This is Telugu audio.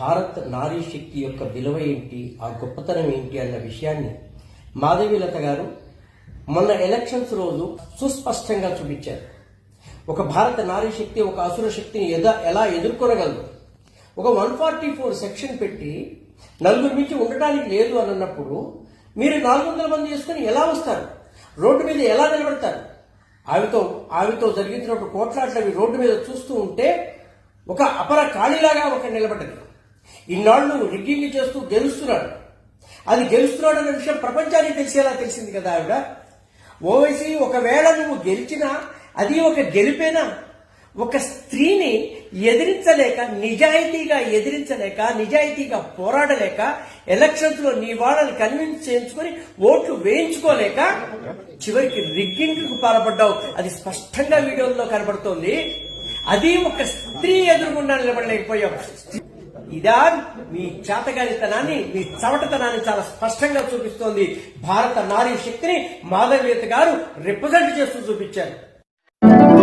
భారత్ నారీ శక్తి యొక్క విలువ ఏంటి? ఆ గొప్పతనం ఏంటి? అన్న విషయాన్ని మాధవీలత గారు మొన్న ఎలక్షన్స్ రోజు సుస్పష్టంగా చూపించారు. ఒక భారత నారీ శక్తి ఒక అసుర శక్తిని ఎదా ఎలా ఎదుర్కొనగలదు? ఒక వన్ ఫార్టీ ఫోర్ సెక్షన్ పెట్టి నలుగురు మించి ఉండటానికి లేదు అని అన్నప్పుడు మీరు నాలుగు వందల మంది చేసుకుని ఎలా వస్తారు? రోడ్డు మీద ఎలా నిలబడతారు? ఆవితో ఆవితో జరిగించినప్పుడు కోట్లాట్లవి రోడ్డు మీద చూస్తూ ఉంటే ఒక అపర కాళీలాగా ఒక నిలబడ్డది. ఇన్నాళ్ళు రిగ్గింగ్ చేస్తూ గెలుస్తున్నాడు. అది గెలుస్తున్నాడు అనే విషయం ప్రపంచానికి తెలిసేలా తెలిసింది కదా ఆవిడ. ఓవైసీ ఒకవేళ నువ్వు గెలిచినా అది ఒక గెలిపేనా? ఒక స్త్రీని ఎదిరించలేక నిజాయితీగా ఎదిరించలేక నిజాయితీగా పోరాడలేక ఎలక్షన్స్లో నీ వాళ్ళని కన్విన్స్ చేయించుకొని ఓట్లు వేయించుకోలేక చివరికి రిగ్గింగ్కు పాల్పడ్డావు. అది స్పష్టంగా వీడియోల్లో కనబడుతోంది. అది ఒక స్త్రీ ఎదురుగుండా నిలబడలేకపోయావు. ఇదా మీ చేతగానితనాన్ని మీ చవటతనాన్ని చాలా స్పష్టంగా చూపిస్తోంది. భారత నారీ శక్తిని మాధవీయత గారు రిప్రజెంట్ చేస్తూ చూపించారు.